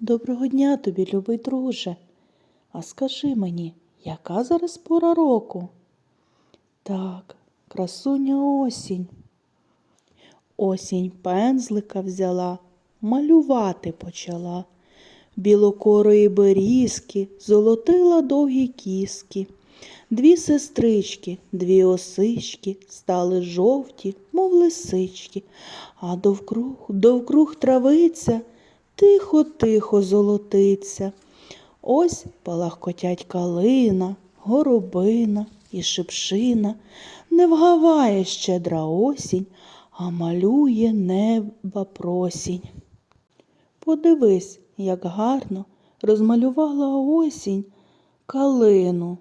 Доброго дня тобі, любий друже. А скажи мені, яка зараз пора року? Так, красуня осінь. Осінь пензлика взяла, малювати почала. Білокорої берізки золотила довгі кіски. Дві сестрички, дві осички стали жовті, мов лисички, а довкруг, довкруг травиця тихо-тихо золотиться. Ось палахкотять калина, горобина і шипшина. Не вгаває щедра осінь, а малює неба просінь. Подивись, як гарно розмалювала осінь калину.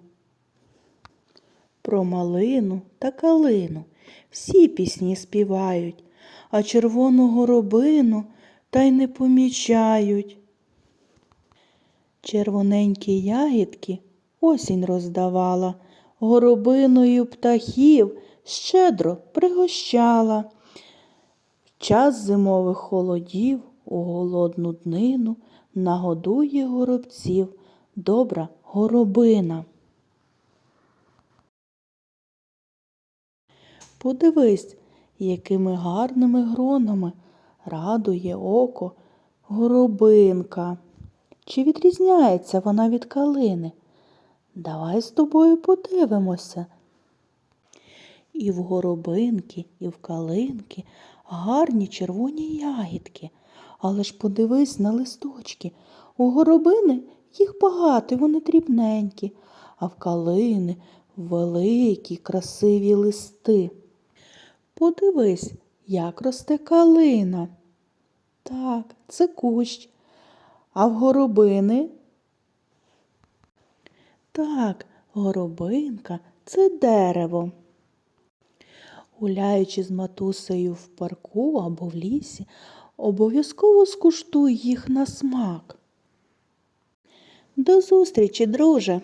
Про малину та калину всі пісні співають, а червону горобину та й не помічають. Червоненькі ягідки осінь роздавала, горобиною птахів щедро пригощала. В час зимових холодів у голодну днину нагодує горобців добра горобина. Подивись, якими гарними гронами радує око горобинка. Чи відрізняється вона від калини? Давай з тобою подивимося. І в горобинки, і в калинки гарні червоні ягідки. Але ж подивись на листочки. У горобини їх багато, вони дрібненькі, а в калини великі, красиві листи. Подивись, як росте калина. Так, це кущ. А в горобини? Так, горобинка це дерево. Гуляючи з матусею в парку або в лісі, обов'язково скуштуй їх на смак. До зустрічі, друже!